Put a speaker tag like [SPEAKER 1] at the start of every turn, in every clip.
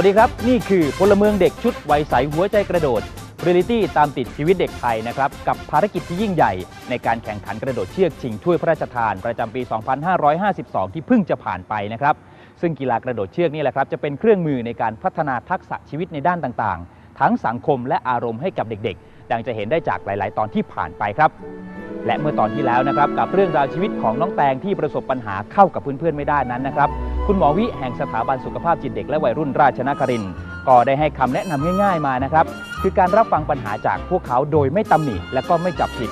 [SPEAKER 1] วัสดีครับ นี่คือพลเมืองเด็กชุดวัยใสหัวใจกระโดดเรียลิตี้ตามติดชีวิตเด็กไทยนะครับกับภารกิจที่ยิ่งใหญ่ ในการแข่งขันกระโดดเชือกชิงถ้วยพระราชทาน ประจำปี 2552 ที่เพิ่งจะผ่านไปนะครับซึ่งกีฬากระโดดเชือกนี่แหละครับจะเป็นเครื่องมือในการพัฒนาทักษะชีวิตในด้านต่างๆ ทั้งสังคมและอารมณ์ให้กับเด็กๆ ดังจะเห็นได้จากหลาย ๆ ตอนที่ผ่านไปครับ และเมื่อตอนที่แล้วนะครับกับเรื่องราวชีวิตของน้องแตงที่ประสบปัญหาเข้ากับเพื่อนๆไม่ได้นั้นนะครับ คุณหมอวิแห่งสถาบันสุขภาพจิตเด็กและวัยรุ่นราชนครินก็ได้ให้คำแนะนำง่าย ๆมานะครับ คือการรับฟังปัญหาจากพวกเขาโดยไม่ตำหนิและก็ไม่จับผิด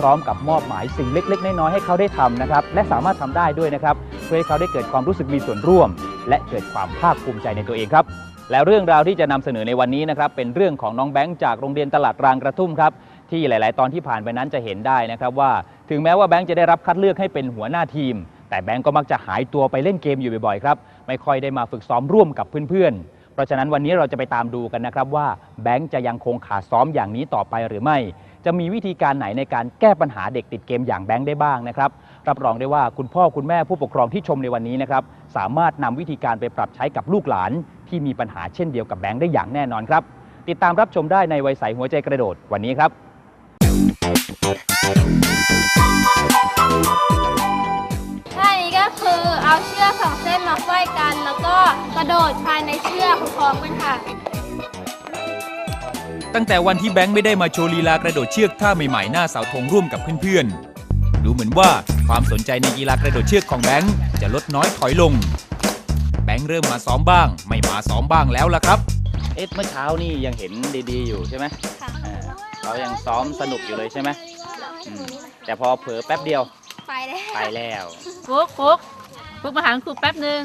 [SPEAKER 1] พร้อมๆ กับมอบหมายสิ่งเล็ก ๆ น้อยๆให้เขาได้ทำนะครับและสามารถทำได้ด้วยนะครับเพื่อให้เขาได้เกิดความรู้สึกมีส่วนร่วม และเกิดความภาคภูมิใจในตัวเองครับแล้วเรื่องราวที่จะนำเสนอในวันนี้นะครับเป็นเรื่องของน้องแบงค์จากโรงเรียนตลาดรางกระทุ่มครับที่หลาย ๆ ตอนที่ผ่านไปนั้นจะเห็นได้นะครับว่า ถึงแม้ว่าแบงค์จะได้รับคัดเลือกให้เป็นหัวหน้าทีม แต่แบงค์ก็มักจะหายตัวไปเล่นเกมอยู่บ่อยๆครับ ไม่ค่อยได้มาฝึกซ้อมร่วมกับเพื่อนๆ เพราะฉะนั้นวันนี้เราจะไปตามดูกันนะครับว่าแบงค์จะยังคงขาดซ้อมอย่างนี้ต่อไปหรือไม่ จะมีวิธีการไหนในการแก้ปัญหาเด็กติดเกมอย่างแบงค์ได้บ้างนะครับ รับรองได้ว่าคุณพ่อคุณแม่ผู้ปกครองที่ชมในวันนี้นะครับสามารถนำวิธีการไปปรับใช้กับลูกหลาน ที่มีปัญหาเช่นเดียวกับแบงค์ได้อย่างแน่นอนครับ ติดตามรับชมได้ในวัยใสหัวใจกระโดดวันนี้ครับ
[SPEAKER 2] เอาเชือกสองเส้นมาไขว้กัน แล้วก็กระโดดภายในเชือกพร้อมกันค่ะ
[SPEAKER 3] ตั้งแต่วันที่แบงค์ไม่ได้มาโชว์ลีลากระโดดเชือกท่าใหม่ๆหน้าเสาธงร่วมกับเพื่อนๆ ดูเหมือนว่าความสนใจในกีฬากระโดดเชือกของแบงค์จะลดน้อยถอยลง แบงค์เริ่มมาซ้อมบ้าง ไม่มาซ้อมบ้างแล้วล่ะครับ
[SPEAKER 1] เอ๊ะเมื่อเช้านี่ยังเห็นดีๆอยู่ใช่ไหม
[SPEAKER 2] ค่ะ
[SPEAKER 1] อ่าเรายังซ้อมสนุกอยู่เลยใช่ไหมอืมแต่พอเผลอแป๊บเดียว
[SPEAKER 2] ไปแล้ว
[SPEAKER 1] ไปแล้ว
[SPEAKER 4] ฟุกฟุก ฟุกมาหาคุณครูแป๊บหนึ่ง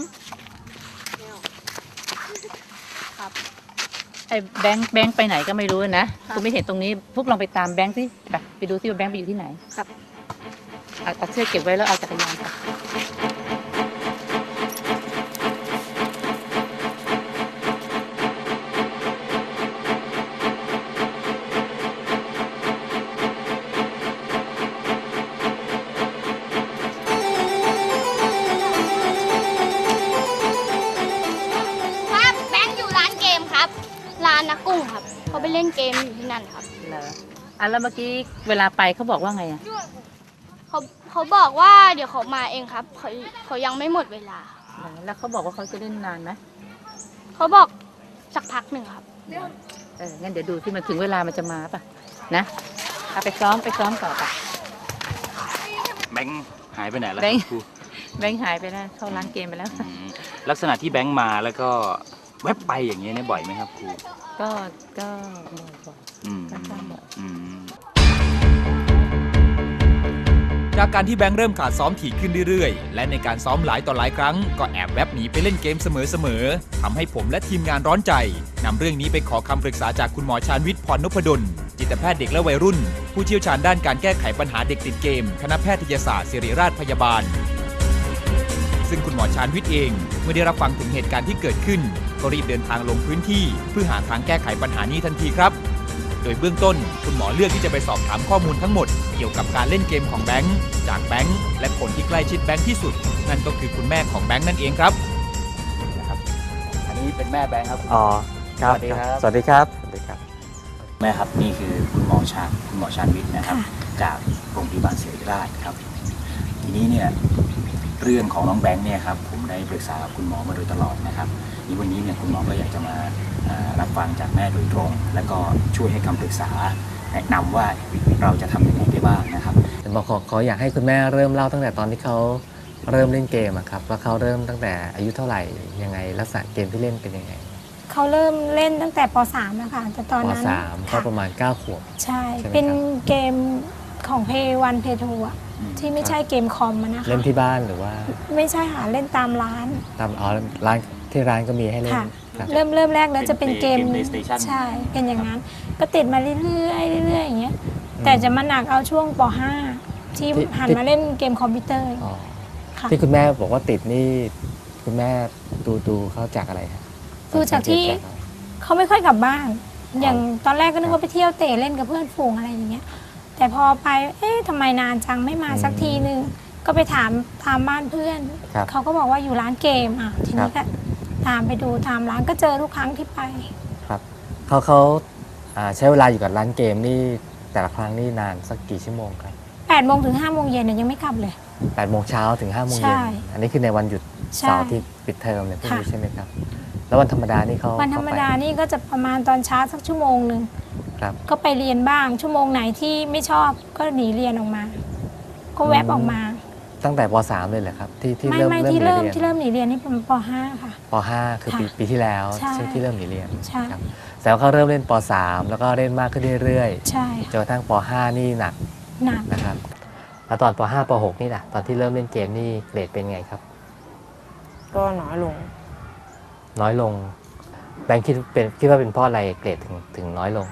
[SPEAKER 4] ไอ้แบงค์แบงค์ไปไหนก็ไม่รู้นะคุณไม่เห็นตรงนี้ฟุกลองไปตามแบงค์สิไปไปดูซิว่าแบงค์ไปอยู่ที่ไหน
[SPEAKER 2] ครับ
[SPEAKER 4] เอาเอาเชือกเก็บไว้แล้วเอาจักรยานไป
[SPEAKER 2] ออะ
[SPEAKER 4] แล้วเมื่อกี้เวลาไปเขาบอกว่าไงอะ
[SPEAKER 2] เขาเขาบอกว่าเดี๋ยวเขามาเองครับเขาเขายังไม่หมดเวลา
[SPEAKER 4] เหรอแล้วเขาบอกว่าเขาจะเล่นนานไหม
[SPEAKER 2] เขาบอกสักพักหนึ่งครับ
[SPEAKER 4] เอองั้นเดี๋ยวดูที่มันถึงเวลามันจะมาป่ะนะเอาไปซ้อมไปซ้อมต่อไป
[SPEAKER 1] แบงค์หายไปไหนแล้ว
[SPEAKER 4] แบงค์
[SPEAKER 1] ครู
[SPEAKER 4] แบงค์หายไปแล้วเข้าร้านเกมไปแล้ว
[SPEAKER 1] อืมลักษณะที่แบงค์มาแล้วก็แวบไปอย่างเงี้ยเนี่ยบ่อยไหมครับครู
[SPEAKER 4] ก็ก็บอก
[SPEAKER 1] อืม
[SPEAKER 4] ค่อนข้างบ่อย
[SPEAKER 1] อืม
[SPEAKER 3] จากการที่แบงค์เริ่มขาดซ้อมถี่ขึ้นเรื่อยๆ และในการซ้อมหลายต่อหลายครั้ง ก็แอบแวบหนีไปเล่นเกมเสมอๆทำให้ผมและทีมงานร้อนใจนำเรื่องนี้ไปขอคำปรึกษาจากคุณหมอชาญวิทย์พรนพดล จิตแพทย์เด็กและวัยรุ่น ผู้เชี่ยวชาญด้านการแก้ไขปัญหาเด็กติดเกม คณะแพทยศาสตร์ศิริราชพยาบาล ซึ่งคุณหมอชาญวิทย์เองเมื่อได้รับฟังถึงเหตุการณ์ที่เกิดขึ้น ก็รีบเดินทางลงพื้นที่ เพื่อหาทางแก้ไขปัญหานี้ทันทีครับ โดยเบื้องต้นคุณหมอเลือกที่จะไปสอบถามข้อมูลทั้งหมด เกี่ยวกับการเล่นเกมของแบงค์จากแบงค์และคนที่ใกล้ชิดแบงค์ที่สุด นั่นก็คือคุณแม่ของแบงค์นั่นเองครับ
[SPEAKER 1] นะครับ อันนี้เป็นแม่แบงค์ครับ
[SPEAKER 5] อ๋อครับ
[SPEAKER 1] สวัสดีครับ
[SPEAKER 5] สวัสดีครับ สวัสดีครับ
[SPEAKER 1] แม่ครับนี่คือคุณหมอชาญคุณหมอชาญวิทย์นะครับ จากโรงพยาบาลศิริราชครับ ทีนี้เนี่ยเรื่องของน้องแบงค์เนี่ยครับผมได้ปรึกษากับคุณหมอมาโดยตลอดนะครับนี่วันนี้เนี่ยคุณหมอก็อยากจะมาเอ่อ รับฟังจากแม่โดยตรง แล้วก็ช่วยให้คำปรึกษาแนะนำว่าเราจะทำยังไงได้บ้างนะครับ
[SPEAKER 5] แต่บอกขอขออยากให้คุณแม่เริ่มเล่าตั้งแต่ตอนที่เขาเริ่มเล่นเกมอะครับว่าเขาเริ่มตั้งแต่อายุเท่าไหร่ยังไงลักษณะเกมที่เล่นเป็นยังไง
[SPEAKER 6] เขาเริ่มเล่นตั้งแต่ป .3 นะคะแต่ตอน
[SPEAKER 5] ป
[SPEAKER 6] นั้น
[SPEAKER 5] สามก็
[SPEAKER 6] ค่ะ
[SPEAKER 5] ประมาณ9ขวบ
[SPEAKER 6] ใช่
[SPEAKER 5] ใช่ไหม
[SPEAKER 6] เป็น
[SPEAKER 5] ครับ
[SPEAKER 6] เกมของเพย์วันเพย์ทูอะที่ไม่ใช่เกมคอมอะนะคะ
[SPEAKER 5] เล่นที่บ้านหรือว่า
[SPEAKER 6] ไม่ใช่หาเล่นตามร้าน
[SPEAKER 5] ตามอ๋อร้านที่ร้านก็มีให้เล่น
[SPEAKER 6] ค่ะ
[SPEAKER 5] ครับ
[SPEAKER 6] เริ่มเริ่มแรกแล้วจะเป็นเกม
[SPEAKER 1] เกม PlayStation
[SPEAKER 6] ใช่เป็นอย่างนั้น ก็ติดมาเรื่อยๆเรื่อยๆอย่างเงี้ยแต่จะมาหนักเอาช่วงป .5 ที่หันมาเล่นเกมคอมพิวเตอร์
[SPEAKER 5] อ๋อ
[SPEAKER 6] ค่ะ
[SPEAKER 5] ที่คุณแม่บอกว่าติดนี่คุณแม่ดูดูเขาจากอะไรครับ
[SPEAKER 6] ดูจากที่เขาไม่ค่อยกลับบ้าน อย่างตอนแรกก็นึกว่าไปเที่ยวเตะเล่นกับเพื่อนฝูงอะไรอย่างเงี้ย แต่พอไปเอ๊ะทำไมนานจังไม่มาสักทีนึง ก็ไปถามตามบ้านเพื่อน
[SPEAKER 5] ครับ
[SPEAKER 6] เขาก็บอกว่าอยู่ร้านเกมอะทีนี้ก็ ตามไปดูตามร้านก็เจอทุกครั้งที่ไป
[SPEAKER 5] ครับเขาเขาอ่าใช้เวลาอยู่กับร้านเกมนี่แต่ละครั้งนี่นานสักกี่ชั่วโมงครับ
[SPEAKER 6] 8โมงถึง5โมงเย็นเนี่ยยังไม่กลับเลย
[SPEAKER 5] 8โมงเช้าถึง5โมง
[SPEAKER 6] ใช่
[SPEAKER 5] เย็นอันนี้คือในวันหยุด
[SPEAKER 6] ใช่
[SPEAKER 5] เสาร์อาที่ปิดเทอมเนี่ยพวกนี้
[SPEAKER 6] ค่ะ
[SPEAKER 5] ใช่ไหมครับ แล้ววันธรรมดานี่เขา
[SPEAKER 6] วันธรรมดา
[SPEAKER 5] เขไป
[SPEAKER 6] นี่ก็จะประมาณตอนเช้าสักชั่วโมงหนึ่ง
[SPEAKER 5] ครับ
[SPEAKER 6] ก็ไปเรียนบ้างชั่วโมงไหนที่ไม่ชอบก็หนีเรียนออกมา ก็แวบออกมา
[SPEAKER 5] ตั้งแต่ป .3 เลยเหรอครับที่ที่
[SPEAKER 6] ไม่
[SPEAKER 5] เริ่ม
[SPEAKER 6] ไม่
[SPEAKER 5] เริ่ม
[SPEAKER 6] ที่
[SPEAKER 5] หนี
[SPEAKER 6] เริ่ม
[SPEAKER 5] เรียน
[SPEAKER 6] ที่เริ่มหนีเรียนนี่เป็นป .5 ค่ะ
[SPEAKER 5] ป .5 คือปี
[SPEAKER 6] ค่ะ
[SPEAKER 5] ปีที่แล้ว
[SPEAKER 6] ใช่
[SPEAKER 5] ใช่ที่เริ่มหนีเรียน
[SPEAKER 6] ใช่
[SPEAKER 5] ครับแต่ว่าเขาเริ่มเล่นป .3 แล้วก็เล่นมากขึ้นเรื่อย
[SPEAKER 6] ใช่
[SPEAKER 5] ๆจนกระทั่งป .5 นี่หนัก
[SPEAKER 6] หนัก
[SPEAKER 5] นะครับแล้วตอนป .5 ป .6 นี่นะตอนที่เริ่มเล่นเกมนี่เกรดเป็นไงครับ
[SPEAKER 7] ก็น้อยลง
[SPEAKER 5] น้อยลงแบงค์คิดเป็นคิดว่าเป็นเพราะอะไรเกรดถึงถึงน้อยลง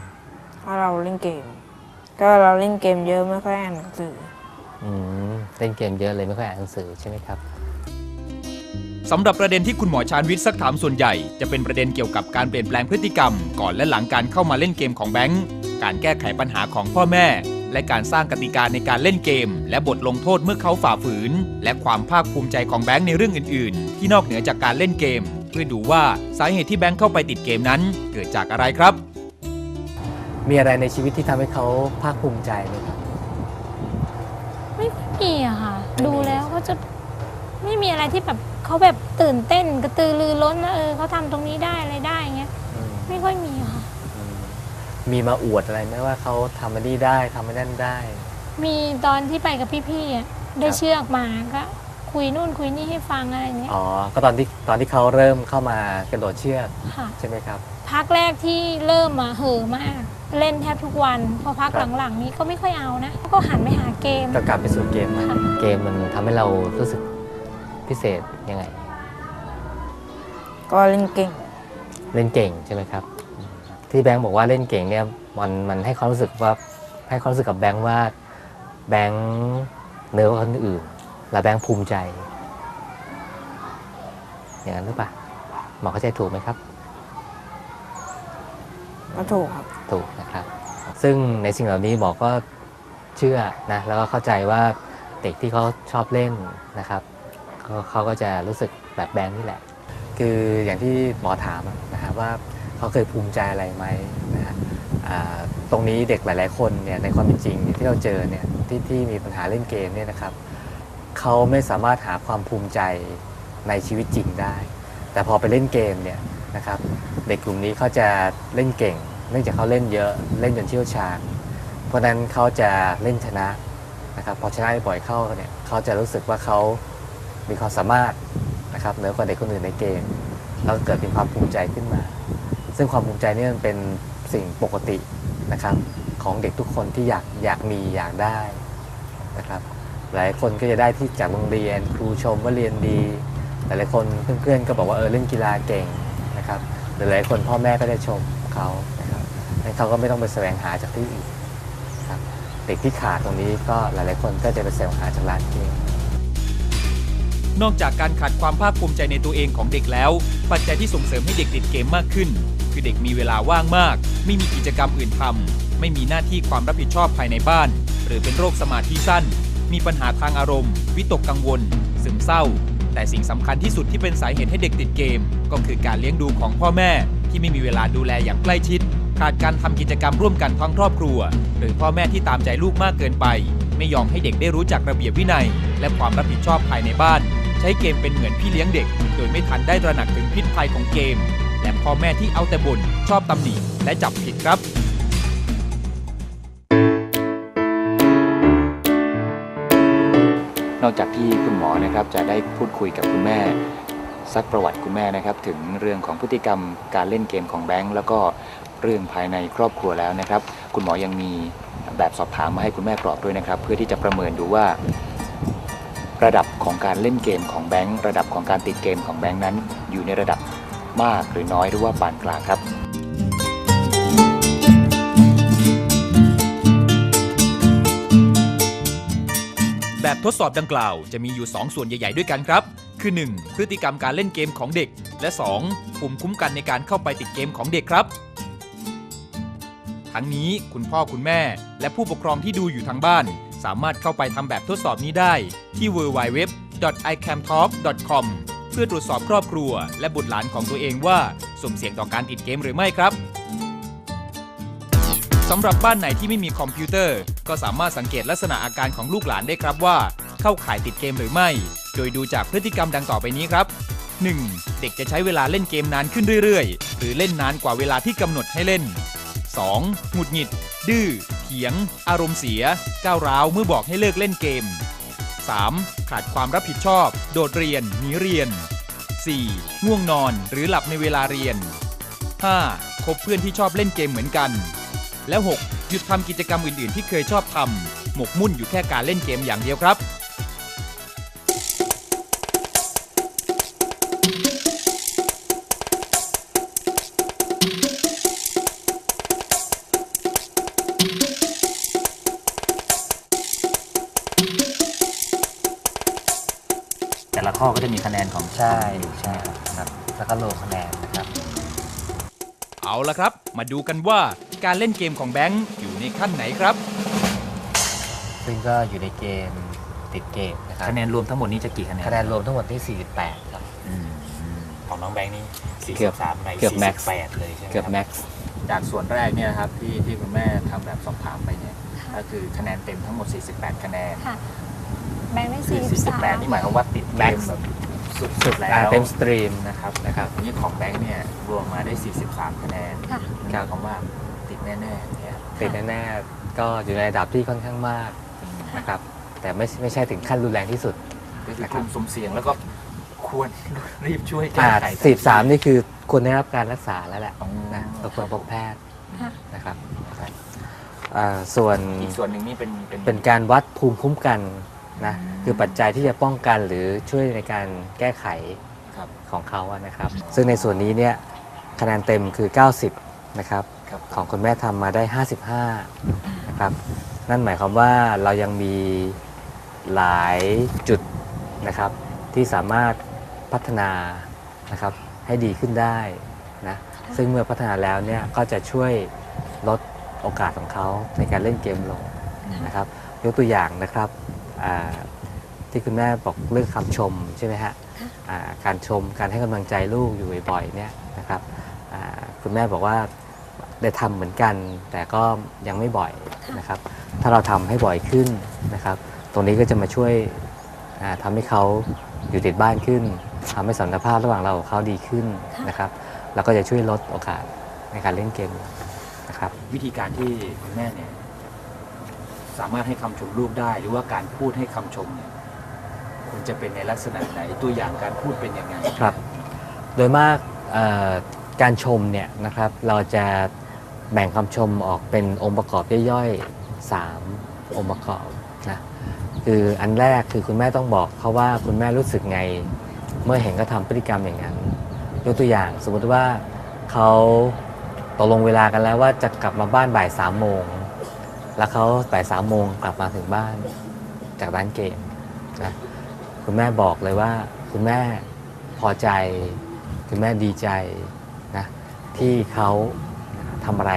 [SPEAKER 7] เพราะเราเล่นเกม ก็เราเล่นเกมเยอะไม่ค่อยอ่านหนังสือ
[SPEAKER 5] อืมเล่นเกมเยอะเลยไม่ค่อยอ่านหนังสือใช่ไหมครับ
[SPEAKER 3] สำหรับประเด็นที่คุณหมอชาญวิทย์ซักถามส่วนใหญ่ จะเป็นประเด็นเกี่ยวกับการเปลี่ยนแปลงพฤติกรรม ก่อนและหลังการเข้ามาเล่นเกมของแบงค์การแก้ไขปัญหาของพ่อแม่ และการสร้างกติกาในการเล่นเกม และบทลงโทษเมื่อเขาฝ่าฝืน และความภาคภูมิใจของแบงค์ในเรื่องอื่น ๆ ที่นอกเหนือจากการเล่นเกม เพื่อดูว่าสาเหตุที่แบงค์เข้าไปติดเกมนั้น เกิดจากอะไรครับ
[SPEAKER 5] มีอะไรในชีวิตที่ทำให้เขาภาคภูมิใจไหมครับ
[SPEAKER 6] ไม่ค่อยมีอะค่ะ
[SPEAKER 5] ไม่มี
[SPEAKER 6] ดูแล้วก็จะไม่มีอะไรที่แบบเขาแบบตื่นเต้นกระตือรือร้นว่าเออเขาทำตรงนี้ได้อะไรได้เงี้ย
[SPEAKER 5] อืม
[SPEAKER 6] ไม่ค่อยมีอะค่ะ
[SPEAKER 5] อืมมีมาอวดอะไรไหมว่าเขาทำอันนี้ได้ทำอันนั้นได้
[SPEAKER 6] มีตอนที่ไปกับพี่ๆอะได้
[SPEAKER 5] ครับ
[SPEAKER 6] เชือกมาก็คุยนู่นคุยนี่ให้ฟังอะไรเงี้ย
[SPEAKER 5] อ๋อ ก็ตอนที่ตอนที่เขาเริ่มเข้ามากระโดดเชือก
[SPEAKER 6] ค่ะ
[SPEAKER 5] ใช่ไหมครับ
[SPEAKER 6] พักแรกที่เริ่มมาเหอะมาก เล่นแทบทุกวัน พอพัก
[SPEAKER 5] ครับ
[SPEAKER 6] หลังๆ นี้ก็ไม่ค่อยเอานะก็หันไปหาเกม
[SPEAKER 5] ก็กลับไปสู่เกมใหม่
[SPEAKER 6] ค่ะ
[SPEAKER 5] เกมมันทำให้เรารู้สึกพิเศษยังไง
[SPEAKER 7] ก็เล่นเก่ง
[SPEAKER 5] เล่นเก่งใช่ไหมครับ ที่แบงค์บอกว่าเล่นเก่งเนี่ยมันมันให้ความรู้สึกว่าให้ความรู้สึกกับแบงค์ว่าแบงค์เหนือกว่าคนอื่น และแบงค์ภูมิใจ อย่างนั้นหรือเปล่าหมอเข้าใจถูกไหมครับ
[SPEAKER 7] ก็ถูกครับ
[SPEAKER 5] ถูกนะครับ ซึ่งในสิ่งเหล่านี้หมอก็เชื่อนะแล้วก็เข้าใจว่าเด็กที่เขาชอบเล่นนะครับเขาเขาก็จะรู้สึกแบบแบงค์นี่แหละ คืออย่างที่หมอถามอะนะครับว่าเขาเคยภูมิใจอะไรไหมนะฮะอ่าตรงนี้เด็กหลาย ๆ คนเนี่ยในความเป็นจริงเนี่ยที่เราเจอเนี่ยที่ที่มีปัญหาเล่นเกมเนี่ยนะครับเขาไม่สามารถหาความภูมิใจในชีวิตจริงได้ แต่พอไปเล่นเกมเนี่ย นะครับเด็กกลุ่มนี้เขาจะเล่นเก่ง เนื่องจากเขาเล่นเยอะเล่นจนเชี่ยวชาญ เพราะนั้นเขาจะเล่นชนะนะครับพอชนะบ่อยเข้าเนี่ยเขาจะรู้สึกว่าเขามีความสามารถนะครับเหนือกว่าเด็กคนอื่นในเกมแล้วเกิดเป็นความภูมิใจขึ้นมา ซึ่งความภูมิใจนี่มันเป็นสิ่งปกตินะครับของเด็กทุกคนที่อยากอยากมีอยากได้นะครับหลายคนก็จะได้ที่จากโรงเรียน ครูชมว่าเรียนดี หลายคนเพื่อนๆก็บอกว่าเออเล่นกีฬาเก่ง นะครับหรือหลายคนพ่อแม่ก็ได้ชมเขานะครับงั้นเขาก็ไม่ต้องไปแสวงหาจากที่อื่นครับเด็กที่ขาดตรงนี้ก็หลายๆคนก็จะไปแสวงหาจากร้านเกม
[SPEAKER 3] นอกจากการขาดความภาคภูมิใจในตัวเองของเด็กแล้ว ปัจจัยที่ส่งเสริมให้เด็กติดเกมมากขึ้น คือเด็กมีเวลาว่างมาก ไม่มีกิจกรรมอื่นทำไม่มีหน้าที่ความรับผิดชอบภายในบ้าน หรือเป็นโรคสมาธิสั้น มีปัญหาทางอารมณ์ วิตกกังวล ซึมเศร้า แต่สิ่งสำคัญที่สุดที่เป็นสาเหตุให้เด็กติดเกม ก็คือการเลี้ยงดูของพ่อแม่ ที่ไม่มีเวลาดูแลอย่างใกล้ชิด ขาดการทำกิจกรรมร่วมกันทั้งครอบครัว หรือพ่อแม่ที่ตามใจลูกมากเกินไป ไม่ยอมให้เด็กได้รู้จักระเบียบวินัย และความรับผิดชอบภายในบ้าน ใช้เกมเป็นเหมือนพี่เลี้ยงเด็ก โดยไม่ทันได้ตระหนักถึงพิษภัยของเกมและพ่อแม่ที่เอาแต่บ่นชอบตำหนิและจับผิดครับ
[SPEAKER 8] อกจากที่คุณหมอนะครับจะได้พูดคุยกับคุณแม่ซักประวัติคุณแม่นะครับ ถึงเรื่องของพฤติกรรมการเล่นเกมของแบงค์แล้วก็เรื่องภายในครอบครัวแล้วนะครับ คุณหมอยังมีแบบสอบถามมาให้คุณแม่กรอกด้วยนะครับ เพื่อที่จะประเมินดูว่า ระดับของการเล่นเกมของแบงค์ระดับของการติดเกมของแบงค์นั้น อยู่ในระดับมากหรือน้อยหรือว่าปานกลางครับ
[SPEAKER 3] แบบทดสอบดังกล่าวจะมีอยู่ 2 ส่วนใหญ่ ๆ ด้วยกันครับ คือ 1. พฤติกรรมการเล่นเกมของเด็ก และ 2. ภูมิคุ้มกันในการเข้าไปติดเกมของเด็กครับ ทั้งนี้คุณพ่อคุณแม่ และผู้ปกครองที่ดูอยู่ทางบ้าน สามารถเข้าไปทำแบบทดสอบนี้ได้ที่ www.icamtalk.com พื่อตรวจสอบครอบครัว และบุตรหลานของตัวเองว่าสุ่มเสี่ยงต่อการติดเกมหรือไม่ครับ สำหรับบ้านไหนที่ไม่มีคอมพิวเตอร์ ก็สามารถสังเกตลักษณะอาการของลูกหลานได้ครับว่า เข้าข่ายติดเกมหรือไม่ โดยดูจากพฤติกรรมดังต่อไปนี้ครับ 1. เด็กจะใช้เวลาเล่นเกมนานขึ้นเรื่อยๆ หรือเล่นนานกว่าเวลาที่กำหนดให้เล่น 2. หงุดหงิด ดื้อเถียง อารมณ์เสีย ก้าวร้าวเมื่อบอกให้เลิกเล่นเกม 3. ขาดความรับผิดชอบ โดดเรียน หนีเรียน 4. ง่วงนอนหรือหลับในเวลาเรียน 5. คบเพื่อนที่ชอบเล่นเกมเหมือนกัน และ 6. หยุดทำกิจกรรมอื่น ๆ ที่เคยชอบทำหมกมุ่นอยู่แค่การเล่นเกมอย่างเดียวครับ
[SPEAKER 1] แต่ละข้อก็จะมีคะแนนของ
[SPEAKER 5] ใช่ใช่ครับแล้วก็ลงคะแนนนะครับ
[SPEAKER 3] เอาละครับ มาดูกันว่า การเล่นเกมของแบงค์อยู่ในขั้นไหนครับ
[SPEAKER 5] ซึ่งก็อยู่ในเกณฑ์ติดเกมนะครับ
[SPEAKER 1] คะแนนรวมทั้งหมดนี้จะกี่คะแนน
[SPEAKER 5] คะแนนรวมทั้งหมดที่ 48 ครับ
[SPEAKER 1] อืม
[SPEAKER 8] ของน้องแบงค์นี่
[SPEAKER 5] เกือบ
[SPEAKER 8] 43ใน
[SPEAKER 5] เกือบ max
[SPEAKER 8] 48เลยใช่ไหม
[SPEAKER 5] เกือบ
[SPEAKER 8] ครับ
[SPEAKER 5] แม็กซ์
[SPEAKER 8] จากส่วนแรกเนี่ยนะครับที่ที่คุณแม่ทำแบบสอบถามไปเนี่ยก็คือคะแนนเต็มทั้งหมด 48 คะแนน
[SPEAKER 6] ค่ะ แบงค์ได้
[SPEAKER 8] คือ48 นี่หมายความว่าติดเกมแบบสุดๆแล้ว
[SPEAKER 5] อ่าเต็มสตรีม
[SPEAKER 8] นะครับนะครับทีนี้ของแบงค์เนี่ยรวมมาได้ 43 คะแนน
[SPEAKER 6] ค่ะ
[SPEAKER 8] หมายความว่า ติดแน่ๆเนี่ยครับ
[SPEAKER 5] ติดแน่ๆก็อยู่ในระดับที่ค่อนข้างมากนะครับแต่ไม่ไม่ใช่ถึงขั้นรุนแรงที่สุด
[SPEAKER 8] ก็คือกลุ่มสุ่มเสี่ยงแล้วก็ควรรีบช่วยแก้
[SPEAKER 5] อ่า
[SPEAKER 8] ไข
[SPEAKER 5] สิบสามนี่คือควรได้รับการรักษาแล้วแหละ
[SPEAKER 8] อ๋อ
[SPEAKER 5] นะเราควรพบแพทย์
[SPEAKER 6] ค่ะ
[SPEAKER 5] นะครับอ่าส่วน
[SPEAKER 8] อีกส่วนหนึ่งนี่เป็นเป็น
[SPEAKER 5] เป็นการวัดภูมิคุ้มกันนะ
[SPEAKER 8] อืม
[SPEAKER 5] คือปัจจัยที่จะป้องกันหรือช่วยในการแก้ไข
[SPEAKER 8] ครับ
[SPEAKER 5] ของเขาอะนะครับ ซึ่งในส่วนนี้เนี่ยคะแนนเต็มคือ 90 นะครับ
[SPEAKER 8] ครับ
[SPEAKER 5] ของคุณแม่ทำมาได้ 55นะครับนั่นหมายความว่าเรายังมีหลายจุดนะครับที่สามารถพัฒนานะครับให้ดีขึ้นได้นะซึ่งเมื่อพัฒนาแล้วเนี่ยก็จะช่วยลดโอกาสของเขาในการเล่นเกมลงนะครับยกตัวอย่างนะครับอ่าที่คุณแม่บอกเรื่องคำชมใช่ไหมฮะอ่าการชมการให้กำลังใจลูกอยู่บ่อยๆเนี่ยนะครับอ่าคุณแม่บอกว่า ได้ทำเหมือนกัน แต่ก็ยังไม่บ่อยนะครับ ถ้าเราทำให้บ่อยขึ้นนะครับ ตรงนี้ก็จะมาช่วยอ่าทำให้เขาอยู่ติดบ้านขึ้นทำให้สัมพันธภาพระหว่างเรากับเขาดีขึ้นนะครับ แล้วก็จะช่วยลดโอกาสในการเล่นเกมนะครับ
[SPEAKER 8] วิธีการที่คุณแม่เนี่ยสามารถให้คำชมลูกได้ หรือว่าการพูดให้คำชมเนี่ยควรจะเป็นในลักษณะไหนตัวอย่างการพูดเป็นยังไง
[SPEAKER 5] ครับ โดยมากเอ่อการชมเนี่ยนะครับเราจะ แบ่งคำชมออกเป็นองค์ประกอบย่อยๆ 3 องค์ประกอบนะคืออันแรกคือคุณแม่ต้องบอกเขาว่าคุณแม่รู้สึกไง เมื่อเห็นเขาทำพฤติกรรมอย่างนั้นยกตัวอย่างสมมติว่าเขาตกลงเวลากันแล้วว่าจะกลับมาบ้านบ่ายสามโมง แล้วเขาบ่ายสามโมงกลับมาถึงบ้านจากร้านเกมนะคุณแม่บอกเลยว่าคุณแม่พอใจ คุณแม่ดีใจนะที่เขา ทำอะไร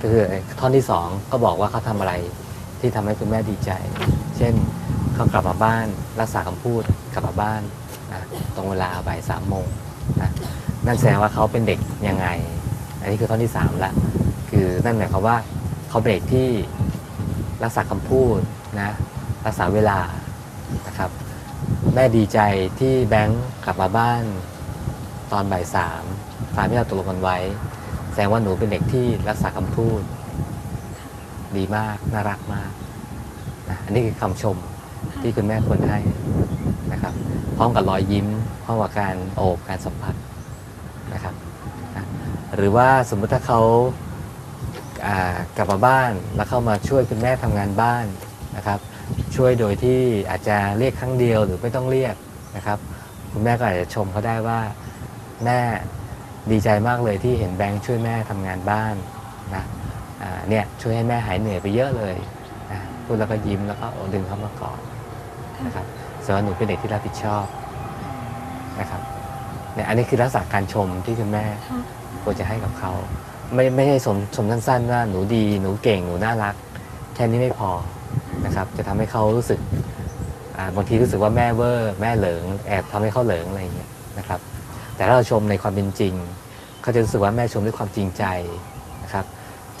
[SPEAKER 5] ก็คือท่อนที่สองก็บอกว่าเขาทำอะไรที่ทำให้คุณแม่ดีใจ เช่นเขากลับมาบ้านรักษาคำพูดกลับมาบ้านนะตรงเวลาบ่ายสามโมงนะนั่นแสดงว่าเขาเป็นเด็กยังไง อันนี้คือท่อนที่สามละคือนั่นหมายความว่าเขาเป็นเด็กที่รักษาคำพูดนะรักษาเวลานะครับแม่ดีใจที่แบงค์กลับมาบ้านตอนบ่ายสามตามที่เราตกลงกันไว้ แสดงว่าหนูเป็นเด็กที่รักษาคำพูด ดีมาก น่ารักมากนะอันนี้คือคำชมที่คุณแม่ควรให้นะครับ พร้อมกับรอยยิ้ม พร้อมกับการโอบการสัมผัสนะครับนะหรือว่าสมมติถ้าเขาอ่ากลับมาบ้านแล้วเข้ามาช่วยคุณแม่ทำงานบ้านนะครับ ช่วยโดยที่อาจจะเรียกครั้งเดียวหรือไม่ต้องเรียกนะครับ คุณแม่ก็อาจจะชมเขาได้ว่าแม่ ดีใจมากเลยที่เห็นแบงค์ช่วยแม่ทำงานบ้านนะอ่าเนี่ยช่วยให้แม่หายเหนื่อยไปเยอะเลยนะพูดแล้วก็ยิ้มแล้วก็ดึงเขามากอดนะครับแสดงว่าหนูเป็นเด็กที่รับผิดชอบนะครับเนี่ยอันนี้คือลักษณะการชมที่คุณแม่
[SPEAKER 6] ค่ะ
[SPEAKER 5] ควรจะให้กับเขา ไม่ไม่ใช่ชมชมสั้นๆว่าหนูดีหนูเก่งหนูน่ารัก แค่นี้ไม่พอนะครับ จะทำให้เขารู้สึกอ่าบางทีรู้สึกว่าแม่เวอร์แม่เหลิงแอบทำให้เขาเหลิงอะไรอย่างเงี้ยนะครับ แต่ถ้าเราชมในความเป็นจริง เขาจะรู้สึกว่าแม่ชมด้วยความจริงใจนะครับ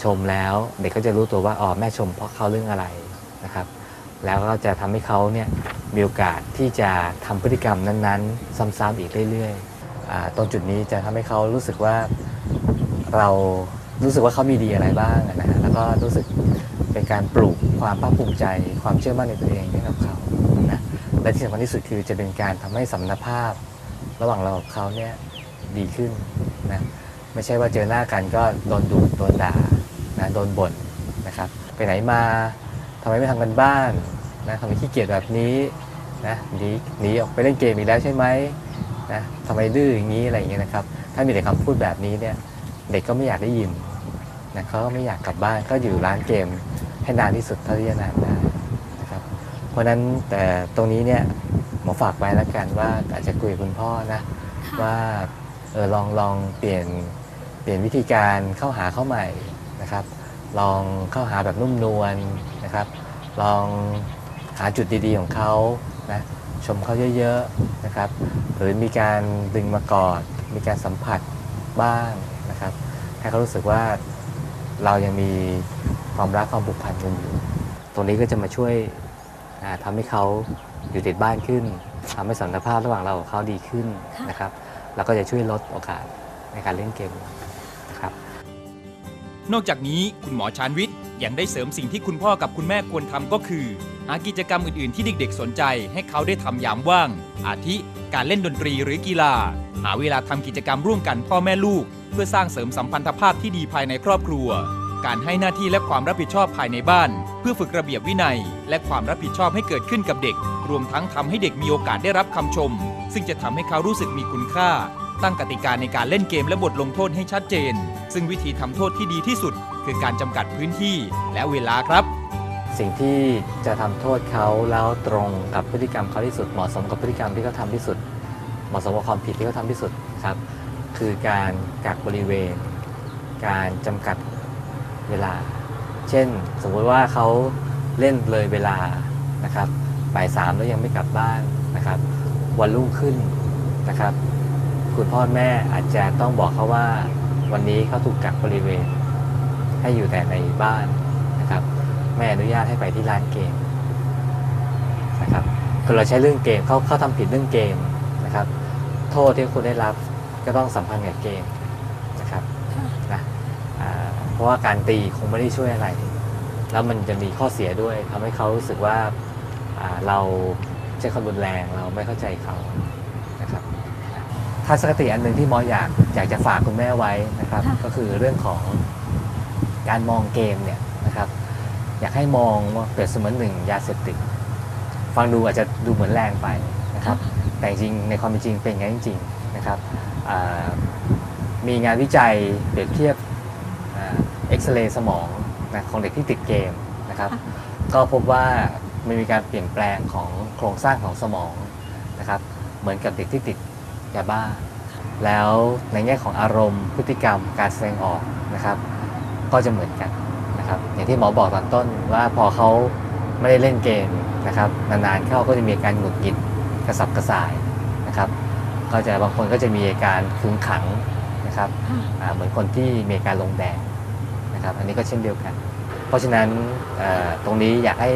[SPEAKER 5] ชมแล้วเด็กก็จะรู้ตัวว่าอ๋อแม่ชมเพราะเขาเรื่องอะไรนะครับ แล้วก็จะทำให้เขาเนี่ยมีโอกาสที่จะทำพฤติกรรมนั้นๆ ซ้ำๆอีกเรื่อยๆตรงจุดนี้จะทำให้เขารู้สึกว่าเรารู้สึกว่าเขามีดีอะไรบ้างนะฮะแล้วก็รู้สึกเป็นการปลูกความภาคภูมิใจ ความเชื่อมั่นในตัวเองให้กับเขานะและที่สำคัญที่สุดคือจะเป็นการทำให้สัมพันธภาพ ระหว่างเรากับเขาเนี่ยดีขึ้นนะไม่ใช่ว่าเจอหน้ากันก็โดนดุโดนด่านะโดนบ่นนะครับ ไปไหนมาทำไมไม่ทำกันบ้านนะทำไมขี้เกียจแบบนี้นะหนีหนีออกไปเล่นเกมอีกแล้วใช่ไหมนะทำไมดื้ออย่างนี้อะไรอย่างเงี้ยนะครับ ถ้ามีแต่คำพูดแบบนี้เนี่ยเด็กก็ไม่อยากได้ยินนะเขาก็ไม่อยากกลับบ้านก็อยู่ร้านเกมให้นานที่สุดเท่าที่จะนานได้ เพราะฉะนั้นแต่ตรงนี้เนี่ยหมอฝากไว้แล้วกันว่าอาจจะคุยกับคุณพ่อนะว่าเออลองลองเปลี่ยนเปลี่ยนวิธีการเข้าหาเข้าใหม่นะครับ ลองเข้าหาแบบนุ่มนวลนะครับ ลองหาจุดดีๆของเขานะชมเขาเยอะๆนะครับ หรือมีการดึงมากอด มีการสัมผัสบ้างนะครับ ให้เขารู้สึกว่าเรายังมีความรักความผูกพันกันอยู่ ตรงนี้ก็จะมาช่วย อ่าทำให้เขาอยู่ติดบ้านขึ้นทำให้สัมพันธภาพระหว่างเรากับเขาดีขึ้นนะครับแล้วก็จะช่วยลดโอกาสในการเล่นเกมนะครับ
[SPEAKER 3] นอกจากนี้คุณหมอชานวิทย์ยังได้เสริมสิ่งที่คุณพ่อกับคุณแม่ควรทำก็คือ หากิจกรรมอื่นๆ ที่เด็กๆ สนใจ ให้เขาได้ทำยามว่าง อาทิการเล่นดนตรีหรือกีฬา หาเวลาทำกิจกรรมร่วมกันพ่อแม่ลูก เพื่อสร้างเสริมสัมพันธภาพที่ดีภายในครอบครัว การให้หน้าที่และความรับผิดชอบภายในบ้าน เพื่อฝึกระเบียบวินัย และความรับผิดชอบให้เกิดขึ้นกับเด็ก รวมทั้งทำให้เด็กมีโอกาสได้รับคำชม ซึ่งจะทำให้เขารู้สึกมีคุณค่า ตั้งกติกาในการเล่นเกมและบทลงโทษให้ชัดเจน ซึ่งวิธีทำโทษที่ดีที่สุด คือการจำกัดพื้นที่และเวลาครับ
[SPEAKER 5] สิ่งที่จะทำโทษเขาแล้วตรงกับพฤติกรรมเขาที่สุดเหมาะสมกับพฤติกรรมที่เขาทำที่สุด เหมาะสมกับความผิดที่เขาทำที่สุดครับคือการกักบริเวณ การจำกัด เวลา เช่น สมมติว่าเขาเล่นเลยเวลานะครับบ่ายสามแล้วยังไม่กลับบ้านนะครับ วันรุ่งขึ้นนะครับ คุณพ่อแม่อาจจะต้องบอกเขาว่าวันนี้เขาถูกกักบริเวณ ให้อยู่แต่ในบ้านนะครับไม่อนุญาตให้ไปที่ร้านเกมนะครับคือเราใช้เรื่องเกมเขาเขาทำผิดเรื่องเกมนะครับ โทษที่คุณได้รับก็ต้องสัมพันธ์กับเกมนะครับนะอ่าเพ ราะว่าการตีคงไม่ได้ช่วยอะไร แล้วมันจะมีข้อเสียด้วยทำให้เขารู้สึกว่าอ่าเราใช้ความรุนแรงเราไม่เข้าใจเขานะครับทัศนคติอันหนึ่งที่หมออยากอยากจะฝากคุณแม่ไว้นะครับ ก็คือเรื่องของการมองเกมเนี่ยนะครับ อยากให้มองว่าเปรียบเสมือนหนึ่งยาเสพติดฟังดูอาจจะดูเหมือนแรงไปนะครับ แต่จริงๆในความเป็นจริงเป็นอย่างนั้นจริง ๆ นะครับอ่ามีงานวิจัยเปรียบเทียบ เอ็กซเรย์สมองนะของเด็กที่ติดเกมนะครับ ก็พบว่ามันมีการเปลี่ยนแปลงของโครงสร้างของสมองนะครับ เหมือนกับเด็กที่ติดยาบ้า แล้วในแง่ของอารมณ์ พฤติกรรมการแสดงออกนะครับ ก็จะเหมือนกันนะครับ อย่างที่หมอบอกตอนต้นว่าพอเขาไม่ได้เล่นเกมนะครับนานๆเข้าก็จะมีอาการหงุดหงิดกระสับกระส่ายนะครับ ก็จะบางคนก็จะมีอาการขึงขังนะครับอ่าเหมือนคนที่มีอาการลงแดง นะครับอันนี้ก็เช่นเดียวกัน เพราะฉะนั้นตรงนี้อยากให้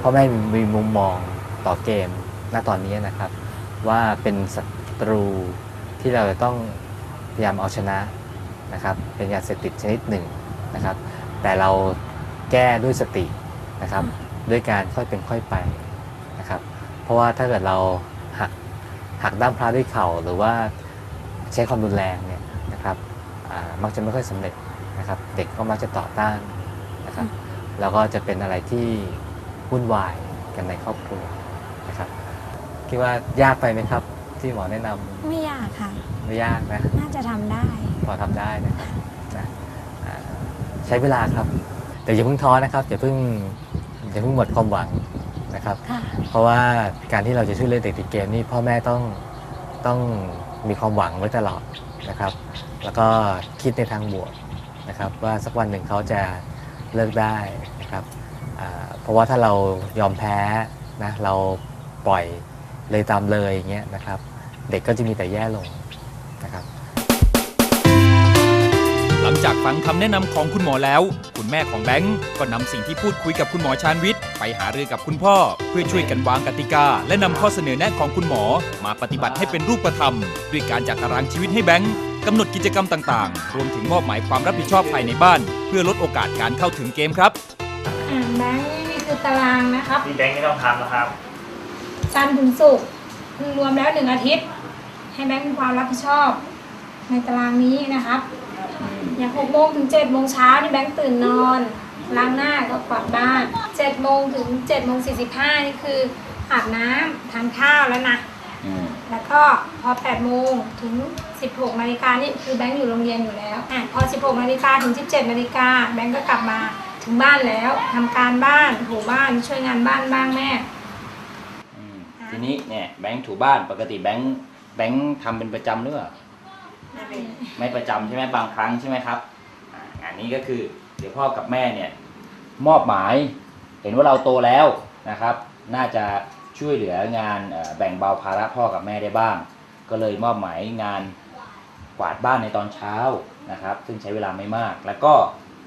[SPEAKER 5] พ่อแม่มีมุมมองต่อเกมณตอนนี้นะครับ ว่าเป็นศัตรูที่เราจะต้องพยายามเอาชนะนะครับ เป็นยาเสพติดชนิดหนึ่งนะครับ แต่เราแก้ด้วยสตินะครับ ด้วยการค่อยเป็นค่อยไปนะครับ เพราะว่าถ้าเกิดเราหักหักด้ามพระด้วยเข่าหรือว่าใช้ความรุนแรงเนี่ยนะครับมักจะไม่ค่อยสำเร็จ นะครับ เด็กก็มักจะต่อต้านนะครับ แล้วก็จะเป็นอะไรที่วุ่นวายกันในครอบครัวนะครับ คิดว่ายากไปไหมครับ ที่หมอแนะนำ
[SPEAKER 6] ไม่ยากค่ะ
[SPEAKER 5] ไม่ยากนะ
[SPEAKER 6] น่าจะทำได้
[SPEAKER 5] พอทำได้นะครับนะอ่าใช้เวลาครับ แต่อย่าเพิ่งท้อนะครับอย่าเพิ่งอย่าเพิ่งหมดความหวังนะครับ
[SPEAKER 6] ค่ะ
[SPEAKER 5] เพราะว่าการที่เราจะช่วยเหลือเด็กติดเกมนี่พ่อแม่ต้องต้องมีความหวังไว้ตลอดนะครับ แล้วก็คิดในทางบวก นะครับว่าสักวันหนึ่งเขาจะเลิกได้นะครับเพราะว่าถ้าเรายอมแพ้นะเราปล่อยเลยตามเลยอย่างเงี้ยนะครับ เด็กก็จะมีแต่แย่ลงนะครับ
[SPEAKER 3] หลังจากฟังคำแนะนำของคุณหมอแล้ว คุณแม่ของแบงก์ก็นำสิ่งที่พูดคุยกับคุณหมอชาญวิทย์ไปหารือกับคุณพ่อ เพื่อช่วยกันวางกติกา และนำข้อเสนอแนะของคุณหมอ มาปฏิบัติให้เป็นรูปธรรม ด้วยการจัดตารางชีวิตให้แบงก์ กำหนดกิจกรรมต่างๆ รวมถึงมอบหมายความรับผิดชอบภายในบ้าน เพื่อลดโอกาสการเข้าถึงเกมครับ
[SPEAKER 6] อ่าแบงค์นี่คือตารางนะครับ
[SPEAKER 1] ที่แบงค์ไม่ต้องทำนะครับ
[SPEAKER 6] จันทร์ถึงศุกร์รวมแล้วหนึ่งอาทิตย์ ให้แบงค์มีความรับผิดชอบ ในตารางนี้นะครับ อย่างหกโมงถึงเจ็ดโมงเช้านี่แบงค์ตื่นนอน ล้างหน้าก็กวาดบ้านเจ็ดโมงถึงเจ็ดโมงสี่สิบห้านี่คืออาบน้ำทานข้าวแล้วนะ แล้วก็พอ 8 โมงถึง 16 นาฬิกานี่คือแบงค์อยู่โรงเรียนอยู่แล้วอะพอ 16 นาฬิกาถึง 17 นาฬิกาแบงค์ก็กลับมาถึงบ้านแล้วทำการบ้านถูบ้านช่วยงานบ้านบ้างแม่
[SPEAKER 1] อืมทีนี้เนี่ยแบงค์ถูบ้านปกติแบงค์แบงค์ทำเป็นประจำหรือเปล่า ไม่ประจำใช่ไหมบางครั้งใช่ไหมครับอ่าอันนี้ก็คือเดี๋ยวพ่อกับแม่เนี่ยมอบหมาย เห็นว่าเราโตแล้วนะครับ น่าจะ ช่วยเหลืองานเอ่อแบ่งเบาภาระพ่อกับแม่ได้บ้าง ก็เลยมอบหมายงานกวาดบ้านในตอนเช้านะครับ ซึ่งใช้เวลาไม่มาก แล้วก็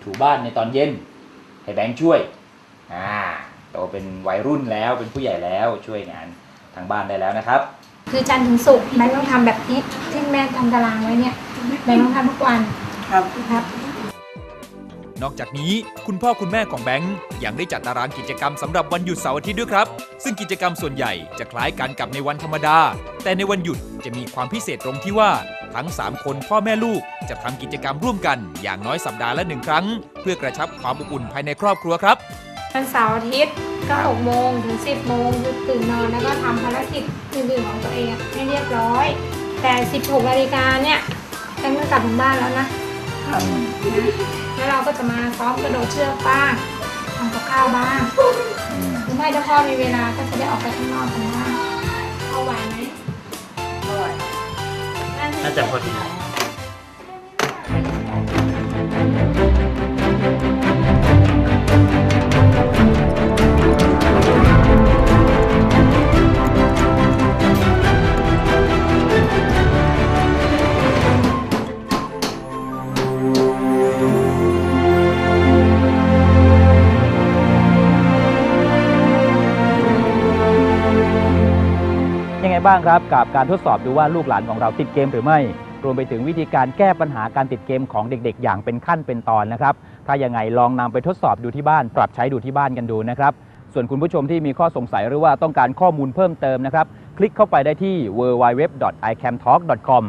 [SPEAKER 1] ถูบ้านในตอนเย็นให้แบงค์ช่วยอ่าโตเป็นวัยรุ่นแล้วเป็นผู้ใหญ่แล้วช่วยงานทางบ้านได้แล้วนะครับ
[SPEAKER 6] คือจันทร์ถึงศุกร์แบงค์ต้องทำแบบที่ที่แม่ทำตารางไว้เนี่ยแบงค์ต้องทำทุกวัน
[SPEAKER 7] ครับ
[SPEAKER 6] ครับ
[SPEAKER 3] นอกจากนี้ คุณพ่อคุณแม่ของแบงค์ยังได้จัดตารางกิจกรรมสำหรับวันหยุดเสาร์อาทิตย์ด้วยครับ ซึ่งกิจกรรมส่วนใหญ่จะคล้ายกันกับในวันธรรมดา แต่ในวันหยุดจะมีความพิเศษตรงที่ว่า ทั้ง 3 คนพ่อแม่ลูกจะทำกิจกรรมร่วมกัน อย่างน้อยสัปดาห์ละหนึ่งครั้ง เพื่อกระชับความอบอุ่นภายในครอบครัวครับ
[SPEAKER 6] วันเสาร์อาทิตย์ก็6โมงถึง 10 โมงตื่นนอนแล้วก็ทำภารกิจอื่นๆของตัวเองให้เรียบร้อย แต่ 16นาฬิกาเนี่ยแบงค์ก็กลับถึงบ้านแล้วนะ นะแล้วเราก็จะมาซ้อมกระโดดเชือกบ้างทำกับข้าวบ้างหรือไม่ถ้าพ่อมีเวลาก็จะได้ออกไปข้างนอกกันบ้างเอาไหวไหม
[SPEAKER 1] น่าจะพอดี บ้างครับ กับการทดสอบดูว่าลูกหลานของเราติดเกมหรือไม่ รวมไปถึงวิธีการแก้ปัญหาการติดเกมของเด็กๆ อย่างเป็นขั้นเป็นตอนนะครับ ถ้ายังไงลองนำไปทดสอบดูที่บ้าน ปรับใช้ดูที่บ้านกันดูนะครับ ส่วนคุณผู้ชมที่มีข้อสงสัยหรือว่าต้องการข้อมูลเพิ่มเติมนะครับ คลิกเข้าไปได้ที่ www.icamtalk.com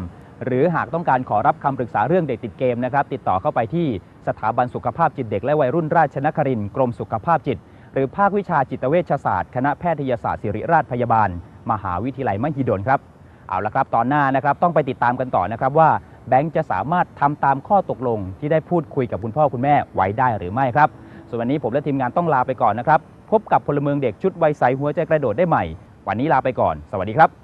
[SPEAKER 1] หรือหากต้องการขอรับคำปรึกษาเรื่องเด็กติดเกมนะครับ ติดต่อเข้าไปที่สถาบันสุขภาพจิตเด็กและวัยรุ่นราชนครินทร์กรมสุขภาพจิต หรือภาควิชาจิตเวชศาสตร์ คณะแพทยศาสตร์ศิริราชพยาบาล มหาวิทยาลัยมหิดลครับเอาละครับตอนหน้านะครับต้องไปติดตามกันต่อนะครับว่าแบงค์จะสามารถทำตามข้อตกลง ที่ได้พูดคุยกับคุณพ่อคุณแม่ไว้ได้หรือไม่ครับ ส่วนวันนี้ผมและทีมงานต้องลาไปก่อนนะครับ พบกับพลเมืองเด็กชุดวัยใสหัวใจกระโดดได้ใหม่ วันนี้ลาไปก่อน สวัสดีครับ